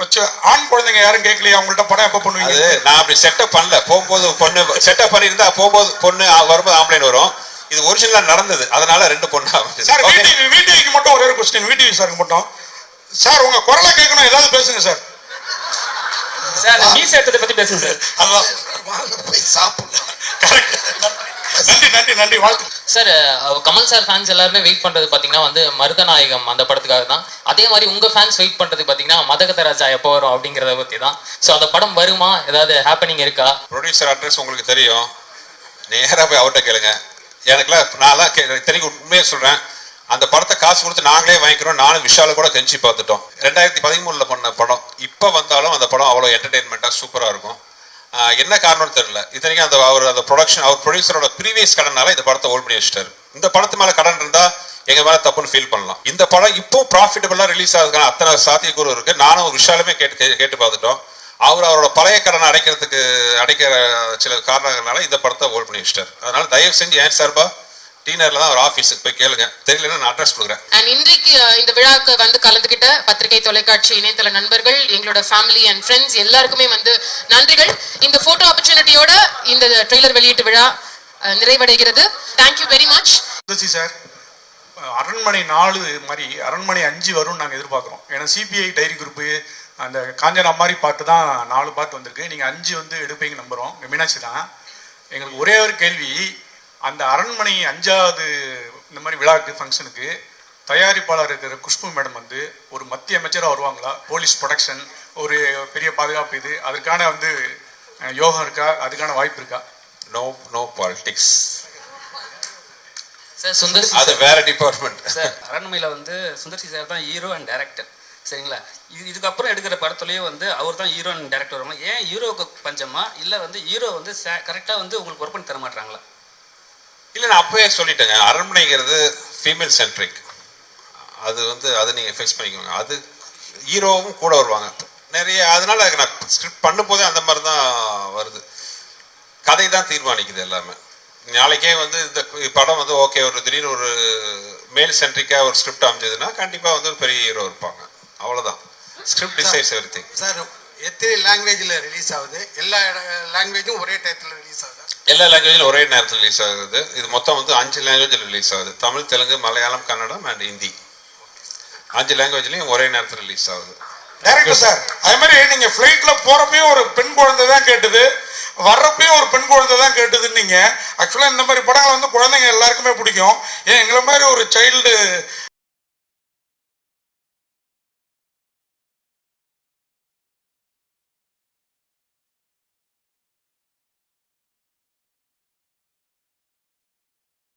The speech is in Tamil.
வச்சு ஆண் குழந்தைங்க யாரும் கேட்கலையா? உங்கள்ட்ட படம் எப்ப பண்ணுவீங்க? நான் அப்படி செட்டப் பண்ணல. போகும்போது பொண்ணு செட்டப் பண்ணியிருந்தா போகும்போது பொண்ணு வரும்போது ஆம்பளைன் வரும். இது ஒரிஜினலா நடந்தது. அதனால ரெண்டு பொண்ணு சார் வீட்டுக்கு மட்டும் ஒரே ஒரு கொஸ்டின் வீட்டு சாருக்கு மட்டும். சார் உங்க குரலை கேட்கணும். ஏதாவது பேசுங்க சார். சார் அந்த மீசை எடுத்ததை பத்தி பேசுங்க சார். அதான். வாங்க போய் சாப்பிடலாம். கரெக்ட் நன்றி நன்றி நன்றி. வாழ்த்து. சார் கமல் சார் ஃபேன்ஸ் எல்லாருமே வெயிட் பண்ணுறது பார்த்தீங்கன்னா வந்து மருதநாயகம் அந்த படத்துக்காக தான். அதே மாதிரி உங்கள் ஃபேன்ஸ் வெயிட் பண்ணுறது பார்த்தீங்கன்னா மதகத ராஜா எப்போ வரும் அப்படிங்கிறத பற்றி தான். ஸோ அந்த படம் வருமா? ஏதாவது ஹேப்பனிங் இருக்கா? ப்ரொடியூசர் அட்ரஸ் உங்களுக்கு தெரியும். நேராக போய் அவர்கிட்ட கேளுங்க. எனக்குலாம் நான் தான் கே- இத்தனைக்கும் உண்மையை அந்த படத்தை காசு கொடுத்து நாங்களே வாங்கிக்கிறோம். நானும் விஷால கூட கெஞ்சி பார்த்துட்டோம். ரெண்டாயிரத்தி பதிமூணில் பண்ண படம். இப்போ வந்தாலும் அந்த படம் அவ்வளோ என்டர்டெயின்மெண்ட்டாக சூப்பராக இருக்கும். என்ன காரணம்னு தெரியல. இத்தனைக்கும் அந்த அவர் அந்த ப்ரொடக்ஷன் அவர் ப்ரொடியூசரோட ப்ரீவியஸ் கடனால இந்த படத்தை ஹோல்ட் பண்ணி வச்சிட்டாரு. இந்த படத்து மேல கடன் இருந்தா எங்க மேல தப்புன்னு ஃபீல் பண்ணலாம். இந்த படம் இப்போ ப்ராஃபிட்டபிளா ரிலீஸ் ஆகுதுக்கான அத்தனை சாத்தியக்கூறு இருக்கு. நானும் விஷாலுமே கேட்டு கே- கேட்டு பார்த்துட்டோம். அவர் அவரோட பழைய கடனை அடைக்கிறதுக்கு அடைக்கிற சில காரணங்களால இந்த படத்தை ஹோல்ட் பண்ணி வச்சிட்டாரு. அதனால தயவு செஞ்சு ஏன் சார்பா டீனர்ல தான் அவர் ஆஃபீஸுக்கு போய் கேளுங்க. தெரியலன்னா நான் அட்ரஸ் கொடுக்குறேன். அண்ட் இன்றைக்கு இந்த விழாக்கு வந்து கலந்துகிட்ட பத்திரிகை தொலைக்காட்சி இணையதள நண்பர்கள் எங்களோட ஃபேமிலி அண்ட் ஃப்ரெண்ட்ஸ் எல்லாருக்குமே வந்து நன்றிகள். இந்த போட்டோ ஆப்பர்ச்சுனிட்டியோட இந்த ட்ரெய்லர் வெளியீட்டு விழா நிறைவடைகிறது. தேங்க்யூ வெரி மச் சார் அரண்மனை நாலு மாதிரி அரண்மனை அஞ்சு வரும்னு நாங்கள் எதிர்பார்க்குறோம். ஏன்னா சிபிஐ டைரி குரூப்பு அந்த காஞ்சனா மாதிரி பாட்டு தான் நாலு பாட்டு வந்திருக்கு. நீங்கள் அஞ்சு வந்து எடுப்பீங்க நம்புகிறோம் மீனாட்சி தான். எங்களுக்கு ஒரே ஒரு கேள்வி அந்த அரண்மனை அஞ்சாவது இந்த மாதிரி விழாக்கு ஃபங்க்ஷனுக்கு தயாரிப்பாளர் இருக்கிற குஷ்பு மேடம் வந்து ஒரு மத்திய அமைச்சராக வருவாங்களா? போலீஸ் ப்ரொடக்ஷன் ஒரு பெரிய பாதுகாப்பு இது அதற்கான வந்து யோகம் இருக்கா? அதுக்கான வாய்ப்பு இருக்கா? No no politics sir Sundar அது வேற டிபார்ட்மெண்ட் சார் அரண்மையில் வந்து சுந்தர்சி சார் தான் ஹீரோ அண்ட் டைரக்டர் சரிங்களா? இது இதுக்கப்புறம் எடுக்கிற படத்துலயே வந்து அவர் தான் ஹீரோ அண்ட் டேரக்டர் வருமா ஏன் ஹீரோவுக்கு பஞ்சமா? இல்லை வந்து ஹீரோ வந்து கரெக்டாக வந்து உங்களுக்கு ஒர்க் பண்ணி தர மாட்டாங்களா இல்லை நான் அப்பவே சொல்லிட்டேங்க. அரண்மனைங்கிறது ஃபீமேல் சென்ட்ரிக் அது வந்து அதை நீங்கள் ஃபிக்ஸ் பண்ணிக்கோங்க. அது ஹீரோவும் கூட வருவாங்க. நிறைய அதனால நான் ஸ்கிரிப்ட் பண்ணும்போதே அந்த மாதிரி தான் வருது. கதை தான் தீர்மானிக்குது எல்லாமே. நாளைக்கே வந்து இந்த படம் வந்து ஓகே ஒரு திடீர்னு ஒரு மேல் சென்ட்ரிக்காக ஒரு ஸ்கிரிப்ட் அமைஞ்சதுன்னா கண்டிப்பாக வந்து பெரிய ஹீரோ இருப்பாங்க. அவ்வளோதான் script decides everything sir எத்தனை லாங்குவேஜில் ரிலீஸ் ஆகுது? எல்லா லாங்குவேஜும் ஒரே டயத்தில் ரிலீஸ் ஆகுதா. எல்லா லாங்குவேஜிலும் ஒரே நேரத்தில் ரிலீஸ் ஆகுது. இது மொத்தம் வந்து அஞ்சு லாங்குவேஜில் ரிலீஸ் ஆகுது. தமிழ் தெலுங்கு மலையாளம் கன்னடம் அண்ட் ஹிந்தி. அஞ்சு லாங்குவேஜ்லையும் ஒரே நேரத்தில் ரிலீஸ் ஆகுது. டைரக்டர் சார் அதே மாதிரி நீங்க ஃப்ளைட்ல போறப்பயும் ஒரு பெண் குழந்தை தான் கேட்டது. வர்றப்பயும் ஒரு பெண் குழந்தை தான் கேட்டதுன்னு நீங்க ஆக்சுவலா இந்த மாதிரி படங்கள் வந்து குழந்தைங்க எல்லாருக்குமே பிடிக்கும். ஏன் எங்களை மாதிரி ஒரு சைல்டு